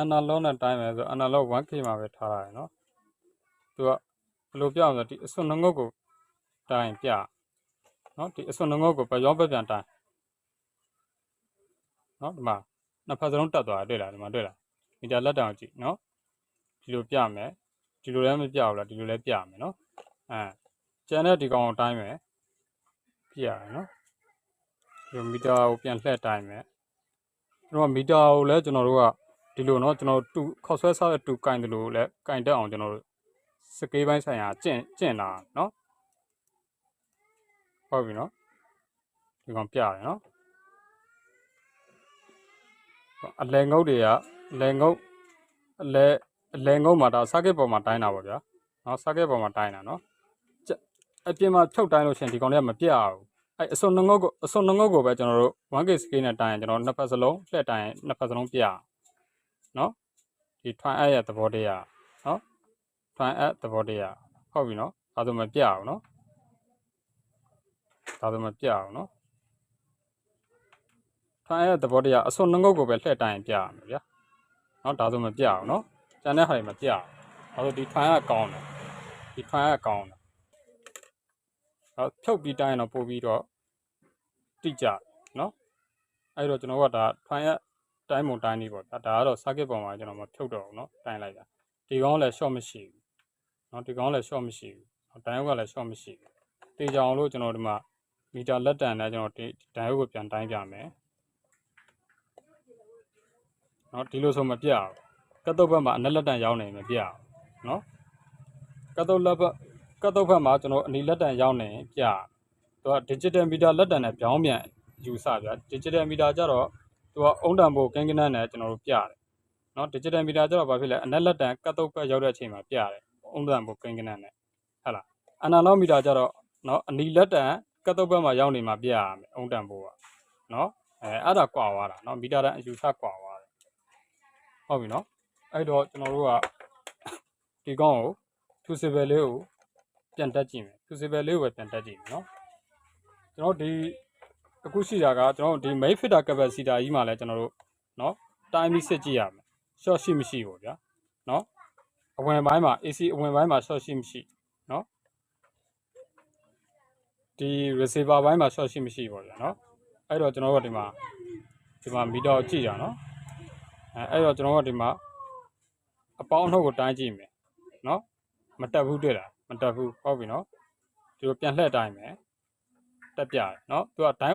analog နဲ့တိုင်းမယ်ဆို analog 1k မှာပဲထားရတယ်နော်သူကဘယ်လိုပြအောင်ဆိုဒီအစွန်းနှငုတ်ကိုတိုင်းပြနော်ဒီအစွန်းနှငုတ်ကိုပရောဘက်ပြန်တိုင်းနော်ဒီမှာနှစ်ဖက်စလုံးတက်သွားတယ်တွေ့လားဒီမှာတွေ့လားမီတာလက်တောင်ကြည့်နော်ဒီလိုပြမယ်ဒီလိုလည်းမပြဘူးလားဒီလိုလည်းပြမယ်နော်အဲကျန်တဲ့ဒီကောင်ကိုတိုင်းမယ်ပြရတယ်နော်ဒီလိုမီတာကိုပြန်လှည့်တိုင်းမယ်ကျွန်တော်မီတာကိုလည်းကျွန်တော်တို့က ဒီလိုเนาะကျွန်တော်တူခောက်ဆွဲဆောက်တဲ့တူကင်တယ်လို့လည်းကင်တက်အောင်ကျွန်တော်တို့စကေးပိုင်းဆိုင်ရာကျင့်ကျင့်လာเนาะဟုတ်ပြီเนาะဒီကောင်ပြရတယ်เนาะအလဲငုတ်တွေကအလဲငုတ်အလဲအလဲငုတ်မှာဒါစကက်ပေါ်မှာတိုင်းတာပေါ့ဗျာเนาะစကက်ပေါ်မှာတိုင်းတာเนาะအပြင်မှာဖြုတ်တိုင်းလို့ရှင်ဒီကောင်တွေကမပြတ်ဘူးအဲ့အစွန်နှငုတ်ကိုအစွန်နှငုတ်ကိုပဲကျွန်တော်တို့ 1k scale နဲ့တိုင်းရင်ကျွန်တော်နှစ်ဖက်စလုံးလှည့်တိုင်းနှစ်ဖက်စလုံးပြရအောင် နော်ဒီ try add ရဲ့သဘောတရားနော် try add သဘောတရားဟုတ်ပြီနော်ဒါဆိုမပြအောင်နော်ဒါဆိုမပြအောင်နော် try add သဘောတရားအစွန်နှငုတ်ကိုပဲလှည့်တိုင်းပြရမယ်ဗျာနော်ဒါဆိုမပြအောင်နော်ကျန်တဲ့ဟာတွေမပြအောင်ဒါဆိုဒီ try add ကောင်းတယ်ဒီ try add ကောင်းတယ်ဟောဖြုတ်ပြီးတိုင်းတော့ပို့ပြီးတော့တိကျနော်အဲ့တော့ကျွန်တော်ကဒါ try add တိုင်းမုံတိုင်းနေပေါ့ဒါဒါကတော့ circuit ပေါ်မှာကျွန်တော်မဖြုတ်တော့ဘူးเนาะတိုင်းလိုက်တာဒီကောင်းလည်း short မရှိဘူးเนาะဒီကောင်းလည်း short မရှိဘူးတိုင်းဟုတ်ကလည်း short မရှိဘူးတေချောင်လို့ကျွန်တော်ဒီမှာမီတာလက်တန်နဲ့ကျွန်တော်ဒီတိုင်းဟုတ်ကိုပြန်တိုင်းပြမယ်เนาะဒီလိုဆိုမပြအောင်ကတ်တုတ်ဘက်မှာအနက်လက်တန်ရောက်နေမပြအောင်เนาะကတ်တုတ်လက်ဘက်ကတ်တုတ်ဘက်မှာကျွန်တော်အနီလက်တန်ရောက်နေပြသူက digital meter လက်တန်နဲ့ပြောင်းပြန်ယူဆဗျာ digital meter ကြတော့ သူကအုံတံပိုးကင်းကင်းနဲ့နဲ့ကျွန်တော်တို့ပြတယ်နော် digital meter ကျတော့ဘာဖြစ်လဲအနက်လက်တန်ကတ်တုတ်ကတ်ရောက်တဲ့အချိန်မှာပြတယ်အုံတံပိုးကင်းကင်းနဲ့နဲ့ဟုတ်လား analog meter ကျတော့နော်အနီလက်တန်ကတ်တုတ်ဘက်မှာရောက်နေမှာပြရမယ်အုံတံပိုးကနော်အဲအဲ့ဒါကွာသွားတာနော်မီတာတန်အယူဆကွာသွားတယ်ဟုတ်ပြီနော်အဲ့တော့ကျွန်တော်တို့ကဒီကောင်းကိုသူစီဘယ်လေးကိုပြန်တက်ကြည့်မယ်သူစီဘယ်လေးကိုပဲပြန်တက်ကြည့်မယ်နော်ကျွန်တော်ဒီ အခုရှိတာကကျွန်တော်တို့ဒီ main fitter capacitor ကြီးမှာလဲကျွန်တော်တို့เนาะ time ပြီးစစ်ကြည့်ရမယ် short ရှိမရှိပေါ့ဗျာเนาะအဝင်ပိုင်းမှာ AC အဝင်ပိုင်းမှာ short ရှိမရှိเนาะဒီ receiver ဘိုင်းမှာ short ရှိမရှိပေါ့ဗျာเนาะအဲ့တော့ကျွန်တော်တို့ကဒီမှာဒီမှာ meter ကိုကြည့်ရအောင်เนาะအဲအဲ့တော့ကျွန်တော်တို့ကဒီမှာအပေါင်းအထုတ်ကိုတိုင်းကြည့်မယ်เนาะမတက်ဘူးတွေ့လားမတက်ဘူးဟုတ်ပြီเนาะဒီလိုပြန်လှည့်တိုင်းမယ်တက်ပြတယ်เนาะသူကတိုင်း